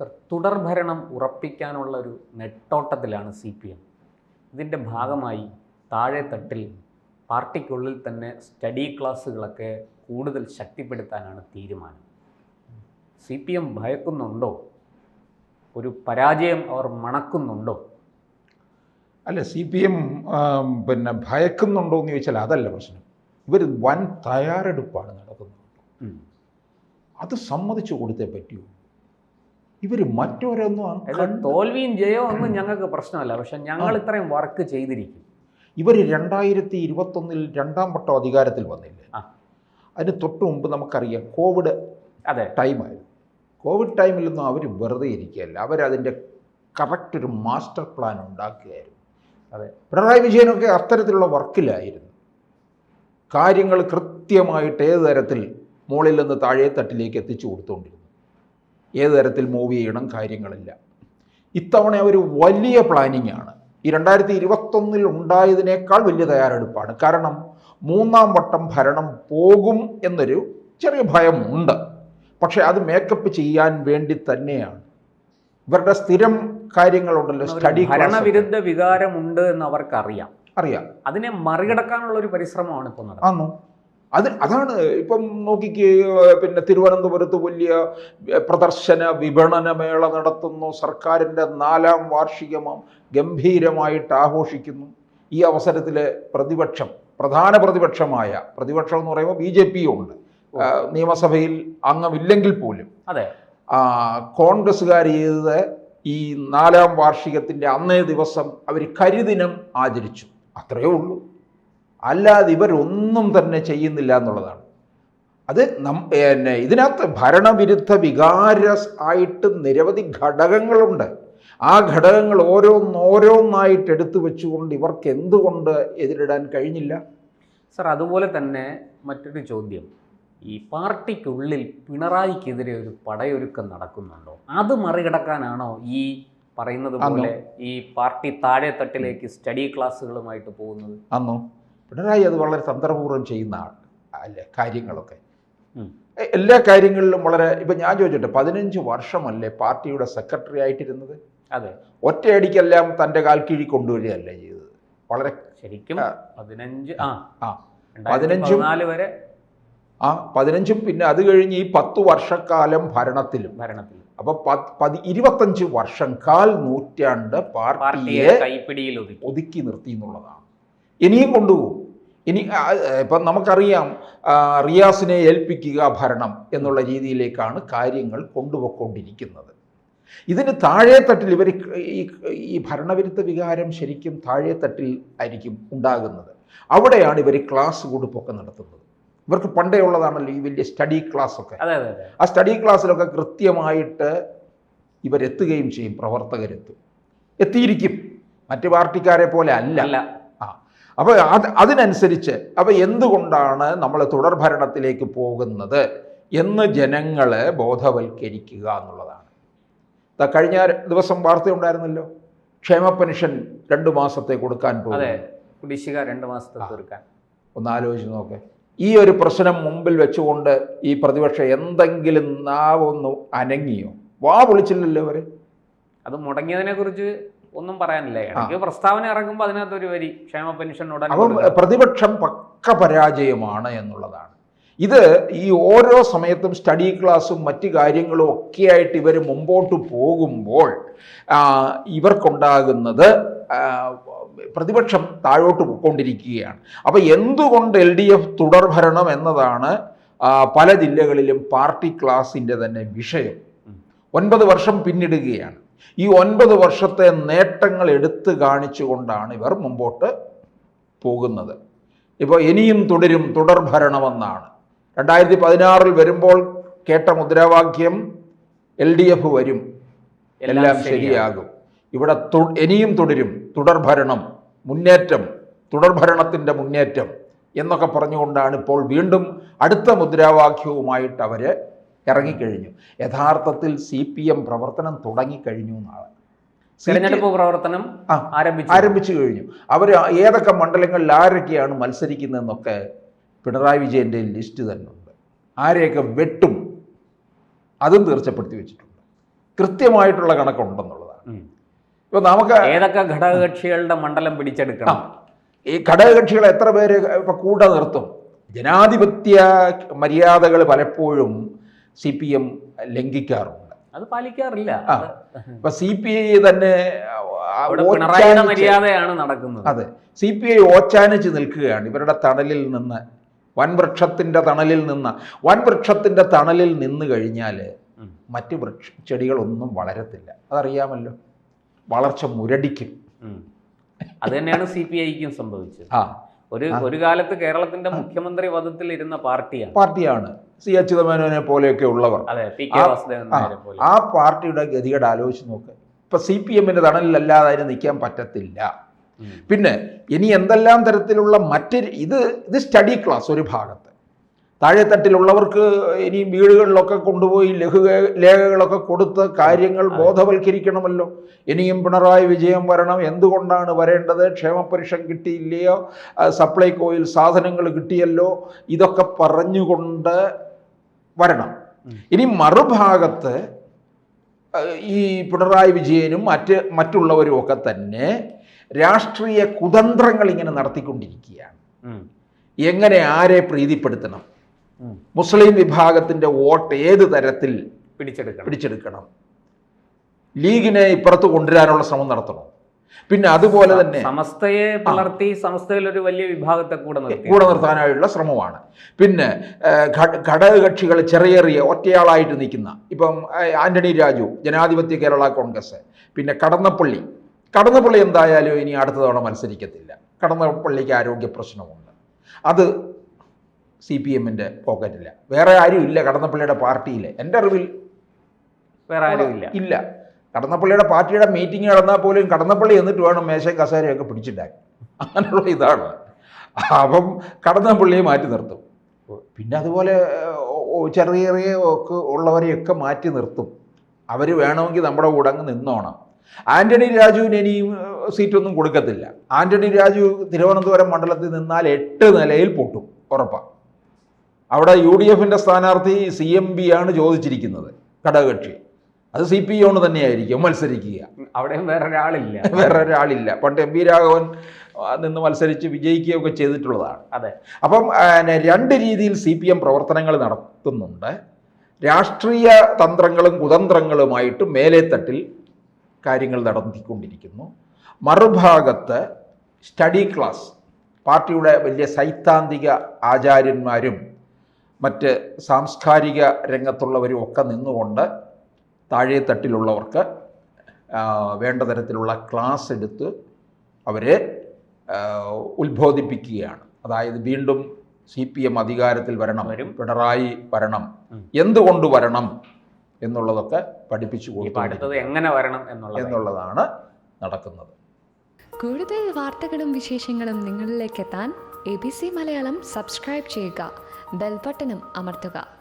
Sir തുടർഭരണം ഉറപ്പിക്കാനുള്ള ഒരു നെട്ടോട്ടത്തിലാണ് C P M. ഇതിന്റെ ഭാഗമായി താഴെത്തട്ടിൽ പാർട്ടിക്കുള്ളിൽ തന്നെ സ്റ്റഡി ക്ലാസ്സുകളൊക്കെ കൂടുതൽ ശക്തിപ്പെടുത്താനാണ് തീരുമാനം. സി പി എം ഭയക്കുന്നുണ്ടോ? ഒരു പരാജയം അവർ മണക്കുന്നുണ്ടോ? അല്ല സി പി എം പിന്നെ ഭയക്കുന്നുണ്ടോ എന്ന് ചോദിച്ചാൽ അതല്ല പ്രശ്നം. ഇവർ വൻ തയ്യാറെടുപ്പാണ് നടക്കുന്നത്. അത് സമ്മതിച്ചു കൊടുത്തേ പറ്റൂ. ഇവർ മറ്റോരൊന്നും തോൽവിയും ജയവും ഒന്നും ഞങ്ങൾക്ക് പ്രശ്നമല്ല. പക്ഷെ ഞങ്ങൾ ഇത്രയും വർക്ക് ചെയ്തിരിക്കും. ഇവർ രണ്ടായിരത്തി ഇരുപത്തൊന്നിൽ രണ്ടാം വട്ടം അധികാരത്തിൽ വന്നില്ലേ. അതിന് തൊട്ട് മുമ്പ് നമുക്കറിയാം കോവിഡ് അതെ. ടൈമായിരുന്നു. കോവിഡ് ടൈമിലൊന്നും അവർ വെറുതെ ഇരിക്കുകയല്ല. അവരതിന്റെ കറക്റ്റ് ഒരു മാസ്റ്റർ പ്ലാൻ ഉണ്ടാക്കുകയായിരുന്നു. അതെ. പിണറായി വിജയനൊക്കെ അത്തരത്തിലുള്ള വർക്കിലായിരുന്നു. കാര്യങ്ങൾ കൃത്യമായിട്ട് ഏത് തരത്തിൽ മുകളിൽ നിന്ന് താഴെ തട്ടിലേക്ക് എത്തിച്ചു കൊടുത്തുകൊണ്ടിരുന്നു ഏത് തരത്തിൽ മൂവ് ചെയ്യണം കാര്യങ്ങളില്ല. ഇത്തവണ ഒരു വലിയ പ്ലാനിംഗ് ആണ്. ഈ രണ്ടായിരത്തി ഇരുപത്തൊന്നിൽ ഉണ്ടായതിനേക്കാൾ വലിയ തയ്യാറെടുപ്പാണ്. കാരണം മൂന്നാം വട്ടം ഭരണം പോകും എന്നൊരു ചെറിയ ഭയമുണ്ട്. പക്ഷേ അത് മേക്കപ്പ് ചെയ്യാൻ വേണ്ടി തന്നെയാണ്. ഇവരുടെ സ്ഥിരം കാര്യങ്ങളുണ്ടല്ലോ സ്റ്റഡി ഭരണവിരുദ്ധ വികാരമുണ്ട് എന്ന് അവർക്കറിയാം. അറിയാം. അതിനെ മറികടക്കാനുള്ള ഒരു പരിശ്രമമാണ് ഇപ്പോൾ നടക്കുന്നത്. അത് അതാണ് ഇപ്പം നോക്കിക്ക് പിന്നെ തിരുവനന്തപുരത്ത് വലിയ പ്രദർശന വിപണന മേള നടത്തുന്നു. സർക്കാരിന്റെ നാലാം വാർഷികമം ഗംഭീരമായിട്ട് ആഘോഷിക്കുന്നു. ഈ അവസരത്തിൽ പ്രതിപക്ഷം പ്രധാന പ്രതിപക്ഷമായ പ്രതിപക്ഷം എന്ന് പറയുമ്പോൾ ബി ജെ പിയും ഉണ്ട്. നിയമസഭയിൽ അംഗമില്ലെങ്കിൽ പോലും. അതെ. കോൺഗ്രസ്സുകാർ ചെയ്തത് ഈ നാലാം വാർഷികത്തിന്റെ അന്നേ ദിവസം അവർ കരിദിനം ആചരിച്ചു. അത്രയേ ഉള്ളൂ. അല്ലാതെ ഇവരൊന്നും തന്നെ ചെയ്യുന്നില്ല എന്നുള്ളതാണ്. അത് നം പിന്നെ ഇതിനകത്ത് ഭരണവിരുദ്ധ വികാര ആയിട്ട് നിരവധി ഘടകങ്ങളുണ്ട്. ആ ഘടകങ്ങൾ ഓരോന്നോരോന്നായിട്ട് എടുത്തു വെച്ചുകൊണ്ട് ഇവർക്ക് എന്തുകൊണ്ട് എതിരിടാൻ കഴിഞ്ഞില്ല? സർ അതുപോലെ തന്നെ മറ്റൊരു ചോദ്യം. ഈ പാർട്ടിക്കുള്ളിൽ പിണറായിക്കെതിരെ ഒരു പടയൊരുക്കം നടക്കുന്നുണ്ടോ? അത് മറികടക്കാനാണോ ഈ പറയുന്നത് പോലെ ഈ പാർട്ടി താഴെ തട്ടിലേക്ക് സ്റ്റഡി ക്ലാസ്സുകളുമായിട്ട് പോകുന്നത്? അന്നോ. പിണറായി അത് വളരെ തന്ത്രപൂർവം ചെയ്യുന്ന ആൾ അല്ലേ കാര്യങ്ങളൊക്കെ. എല്ലാ കാര്യങ്ങളിലും വളരെ ഇപ്പം ഞാൻ ചോദിച്ചിട്ട് പതിനഞ്ച് വർഷമല്ലേ പാർട്ടിയുടെ സെക്രട്ടറി ആയിട്ടിരുന്നത്? അതെ. ഒറ്റയടിക്കെല്ലാം തന്റെ കാൽ കീഴി കൊണ്ടുവരികയല്ല ചെയ്തത്? വളരെ ശരിക്കും. പതിനഞ്ച് ആ. ആ. പതിനഞ്ചും- പതിനാല് വരെ ആ പതിനഞ്ചും പിന്നെ അത് കഴിഞ്ഞ് ഈ പത്ത് വർഷക്കാലം ഭരണത്തിലും. ഭരണത്തിൽ അപ്പൊ പത്ത് പതി ഇരുപത്തഞ്ച് വർഷം കാൽ നൂറ്റാണ്ട് പാർട്ടിയെ കൈപ്പിടിയിൽ ഒതുക്കി നിർത്തി എന്നുള്ളതാണ്. ഇനിയും കൊണ്ടുപോകും. ഇനി ഇപ്പം നമുക്കറിയാം റിയാസിനെ ഏൽപ്പിക്കുക ഭരണം എന്നുള്ള രീതിയിലേക്കാണ് കാര്യങ്ങൾ കൊണ്ടുപോയിക്കൊണ്ടിരിക്കുന്നത്. ഇതിന് താഴേത്തട്ടിൽ ഇവർ ഈ ഈ ഭരണവിരുദ്ധ വികാരം ശരിക്കും താഴേത്തട്ടിൽ ആയിരിക്കും ഉണ്ടാകുന്നത്. അവിടെയാണ് ഇവർ ക്ലാസ് കൊടുപ്പൊക്കെ നടത്തുന്നത്. ഇവർക്ക് പണ്ടേ ഉള്ളതാണല്ലോ ഈ വലിയ സ്റ്റഡി ക്ലാസ് ഒക്കെ അതെ അതെ അതെ. ആ സ്റ്റഡി ക്ലാസ്സിലൊക്കെ കൃത്യമായിട്ട് ഇവരെത്തുകയും ചെയ്യും പ്രവർത്തകരെത്തും. എത്തിയിരിക്കും. മറ്റു പാർട്ടിക്കാരെ പോലെ അല്ല. അപ്പോൾ അത് അതിനനുസരിച്ച് അപ്പോൾ എന്തുകൊണ്ടാണ് നമ്മൾ തുടർഭരണത്തിലേക്ക് പോകുന്നത് എന്ന് ജനങ്ങളെ ബോധവൽക്കരിക്കുക എന്നുള്ളതാണ്. കഴിഞ്ഞ ദിവസം വാർത്തയുണ്ടായിരുന്നല്ലോ ക്ഷേമ പെൻഷൻ രണ്ട് മാസത്തെ കൊടുക്കാൻ പോകും കുടിശ്ശിക രണ്ട് മാസത്തെ തീർക്കാൻ. ഒന്ന് ആലോചിച്ച് നോക്കെ. ഈ ഒരു പ്രശ്നം മുമ്പിൽ വെച്ചുകൊണ്ട് ഈ പ്രതിപക്ഷം എന്തെങ്കിലും നാവൊന്ന് അനങ്ങിയോ? വാ വിളിച്ചില്ലല്ലോ അവർ അത് മുടങ്ങിയതിനെ കുറിച്ച് ഒന്നും പറയാനില്ല. ഇടയ്ക്ക് പ്രസ്താവന ഇറങ്ങുമ്പോൾ അതിനകത്ത് ഒരു വരി ക്ഷേമ പെൻഷൻ ഉടൻ പ്രതിപക്ഷം പക്ക പരാജയമാണ് എന്നുള്ളതാണ്. ഇത് ഈ ഓരോ സമയത്തും സ്റ്റഡി ക്ലാസ്സും മറ്റു കാര്യങ്ങളും ഒക്കെയായിട്ട് ഇവർ മുമ്പോട്ട് പോകുമ്പോൾ ഇവർക്കുണ്ടാകുന്നത് പ്രതിപക്ഷം താഴോട്ട് പോയിക്കൊണ്ടിരിക്കുകയാണ്. അപ്പോൾ എന്തുകൊണ്ട് എൽ ഡി എഫ് തുടർഭരണം എന്നതാണ് പല ജില്ലകളിലും പാർട്ടി ക്ലാസിന്റെ തന്നെ വിഷയം. ഒൻപത് വർഷം പിന്നിടുകയാണ്. ഈ ഒൻപത് വർഷത്തെ നേട്ടങ്ങൾ എടുത്തു കാണിച്ചുകൊണ്ടാണ് ഇവർ മുമ്പോട്ട് പോകുന്നത്. ഇപ്പോൾ ഇനിയും തുടരും തുടർ ഭരണമെന്നാണ്. രണ്ടായിരത്തി പതിനാറിൽ വരുമ്പോൾ കേട്ട മുദ്രാവാക്യം എൽ ഡി എഫ് വരും. എല്ലാം ശരിയാകും. ഇവിടെ ഇനിയും തുടരും തുടർ ഭരണം മുന്നേറ്റം തുടർ ഭരണത്തിന്റെ മുന്നേറ്റം എന്നൊക്കെ പറഞ്ഞുകൊണ്ടാണ് ഇപ്പോൾ വീണ്ടും അടുത്ത മുദ്രാവാക്യവുമായിട്ട് അവർ ഇറങ്ങിക്കഴിഞ്ഞു. യഥാർത്ഥത്തിൽ സി പി എം പ്രവർത്തനം തുടങ്ങിക്കഴിഞ്ഞു എന്നാണ്. തിരഞ്ഞെടുപ്പ് പ്രവർത്തനം ആരംഭിച്ചു. ആരംഭിച്ചു കഴിഞ്ഞു. അവർ ഏതൊക്കെ മണ്ഡലങ്ങളിൽ ആരൊക്കെയാണ് മത്സരിക്കുന്നതെന്നൊക്കെ പിണറായി വിജയന്റെ ലിസ്റ്റ് തന്നെ ഉണ്ട് ആരെയൊക്കെ വെട്ടും അതും തീർച്ചപ്പെടുത്തി വെച്ചിട്ടുണ്ട്. കൃത്യമായിട്ടുള്ള കണക്കുണ്ടെന്നുള്ളതാണ്. ഇപ്പോൾ ഇപ്പൊ നമുക്ക് ഏതൊക്കെ ഘടകകക്ഷികളുടെ മണ്ഡലം പിടിച്ചെടുക്കണം? ഈ ഘടകകക്ഷികൾ എത്ര പേര് ഇപ്പൊ കൂടെ നിർത്തും? ജനാധിപത്യ മര്യാദകൾ പലപ്പോഴും സി പി എം ലംഘിക്കാറുണ്ട്. അത് പാലിക്കാറില്ല. ഇപ്പൊ സി പി ഐ തന്നെ മര്യാദയാണ് നടക്കുന്നത്. അതെ. സി പി ഐ ഓച്ചാനിച്ച് നിൽക്കുകയാണ്. ഇവരുടെ തണലിൽ നിന്ന് വൻവൃക്ഷത്തിന്റെ തണലിൽ നിന്ന്. വൻവൃക്ഷത്തിന്റെ തണലിൽ നിന്ന് കഴിഞ്ഞാൽ. മറ്റ് വൃക്ഷ ചെടികളൊന്നും വളരത്തില്ല. അതറിയാമല്ലോ. വളർച്ച മുരടിക്കും. അത് തന്നെയാണ് സി പി ഐക്കും സംഭവിച്ചത്. ആ. ഒരു ഒരു കാലത്ത് കേരളത്തിന്റെ മുഖ്യമന്ത്രി പദത്തിൽ ഇരുന്ന പാർട്ടിയാണ്. പാർട്ടിയാണ്. സി അച്യുതമേനോനെ പോലെയൊക്കെ ഉള്ളവർ. ആ- പാർട്ടിയുടെ ഗതികേട് ആലോചിച്ച് നോക്ക്. ഇപ്പൊ സി പി എമ്മിന്റെ തണലിലല്ലാതെ അതിന് നിൽക്കാൻ പറ്റത്തില്ല. പിന്നെ ഇനി എന്തെല്ലാം തരത്തിലുള്ള മറ്റൊരു ഇത് ഇത് സ്റ്റഡി ക്ലാസ് ഒരു ഭാഗത്ത്. താഴെത്തട്ടിലുള്ളവർക്ക് ഇനി വീടുകളിലൊക്കെ കൊണ്ടുപോയി ലഘു ലേഖകളൊക്കെ കൊടുത്ത് കാര്യങ്ങൾ ബോധവൽക്കരിക്കണമല്ലോ. ഇനിയും പിണറായി വിജയം വരണം. എന്തുകൊണ്ടാണ് വരേണ്ടത്? ക്ഷേമപരിഷൻ കിട്ടിയില്ലയോ? സപ്ലൈകോയിൽ സാധനങ്ങൾ കിട്ടിയല്ലോ? ഇതൊക്കെ പറഞ്ഞുകൊണ്ട് വരണം. ഇനി മറുഭാഗത്ത് ഈ പിണറായി വിജയനും മറ്റ് മറ്റുള്ളവരും ഒക്കെ തന്നെ രാഷ്ട്രീയ കുതന്ത്രങ്ങൾ ഇങ്ങനെ നടത്തിക്കൊണ്ടിരിക്കുകയാണ്. എങ്ങനെ ആരെ പ്രീതിപ്പെടുത്തണം? മുസ്ലിം വിഭാഗത്തിന്റെ വോട്ട് ഏത് തരത്തിൽ പിടിച്ചെടുക്കണം. പിടിച്ചെടുക്കണം? ലീഗിനെ ഇപ്പുറത്ത് കൊണ്ടുവരാനുള്ള ശ്രമം നടത്തണം? പിന്നെ അതുപോലെ തന്നെ സമസ്തയെ പലർത്തി സമസ്തയിൽ ഒരു വലിയ വിഭാഗത്തെ കൂടെ നിർത്തി. കൂടെ നിർത്താനായുള്ള ശ്രമമാണ്. പിന്നെ ഘടകകക്ഷികൾ ചെറിയ ചെറിയ ഒറ്റയാളായിട്ട് നിൽക്കുന്ന ഇപ്പം ആന്റണി രാജു ജനാധിപത്യ കേരള കോൺഗ്രസ് പിന്നെ കടന്നപ്പള്ളി. കടന്നപ്പള്ളി എന്തായാലും ഇനി അടുത്ത തവണ മത്സരിക്കത്തില്ല. കടന്നപ്പള്ളിക്ക് ആരോഗ്യ പ്രശ്നമുണ്ട്. അത് സി പി എമ്മിന്റെ പോക്കറ്റില്ല. വേറെ ആരും ഇല്ല കടന്നപ്പള്ളിയുടെ പാർട്ടിയിൽ എന്റെ അറിവിൽ വേറെ ആരും ഇല്ല. ഇല്ല. കടന്നപ്പള്ളിയുടെ പാർട്ടിയുടെ മീറ്റിംഗ് നടന്നാൽ പോലും കടന്നപ്പള്ളി എന്നിട്ട് വേണം മേശയും കസേരയൊക്കെ പിടിച്ചിട്ടാൻ. അങ്ങനെയുള്ള ഇതാണ്. അപ്പം കടന്നപ്പള്ളിയെ മാറ്റി നിർത്തും. പിന്നെ അതുപോലെ ചെറിയ ചെറിയ ഒക്കെ ഉള്ളവരെയൊക്കെ മാറ്റി നിർത്തും. അവർ വേണമെങ്കിൽ നമ്മുടെ കൂടെ അങ്ങ് നിന്നോണം. ആന്റണി രാജുവിന് ഇനിയും സീറ്റൊന്നും കൊടുക്കത്തില്ല. ആന്റണി രാജു തിരുവനന്തപുരം മണ്ഡലത്തിൽ നിന്നാൽ എട്ട് നിലയിൽ പൊട്ടും ഉറപ്പാണ് അവിടെ യു ഡി എഫിന്റെ സ്ഥാനാർത്ഥി സി എം ബി ആണ് ചോദിച്ചിരിക്കുന്നത് ഘടകകക്ഷി. അത് സി പി യോണ് തന്നെയായിരിക്കും മത്സരിക്കുക. അവിടെയും വേറൊരാളില്ല. വേറൊരാളില്ല. പണ്ട് എം പി രാഘവൻ നിന്ന് മത്സരിച്ച് വിജയിക്കുകയൊക്കെ ചെയ്തിട്ടുള്ളതാണ്. അതെ. അപ്പം രണ്ട് രീതിയിൽ സി പി എം പ്രവർത്തനങ്ങൾ നടത്തുന്നുണ്ട്. രാഷ്ട്രീയ തന്ത്രങ്ങളും കുതന്ത്രങ്ങളുമായിട്ട് മേലേത്തട്ടിൽ കാര്യങ്ങൾ നടത്തിക്കൊണ്ടിരിക്കുന്നു. മറുഭാഗത്ത് സ്റ്റഡി ക്ലാസ് പാർട്ടിയുടെ വലിയ സൈദ്ധാന്തിക ആചാര്യന്മാരും മറ്റ് സാംസ്കാരിക രംഗത്തുള്ളവരും ഒക്കെ നിന്നുകൊണ്ട് താഴെത്തട്ടിലുള്ളവർക്ക് തട്ടിലുള്ളവർക്ക് വേണ്ട തരത്തിലുള്ള ക്ലാസ് എടുത്ത് അവരെ ഉത്ബോധിപ്പിക്കുകയാണ്. അതായത് വീണ്ടും സി പി എം അധികാരത്തിൽ വരണം വരും. പിണറായി വരണം. എന്തുകൊണ്ട് വരണം എന്നുള്ളതൊക്കെ പഠിപ്പിച്ചു ഇപ്പൊ എങ്ങനെ വരണം എന്നുള്ളതാണ് നടക്കുന്നത്. കൂടുതൽ വാർത്തകളും വിശേഷങ്ങളും നിങ്ങളിലേക്ക് എത്താൻ A B C Malayalam subscribe ചെയ്യുക. ബെൽബട്ടനും അമർത്തുക.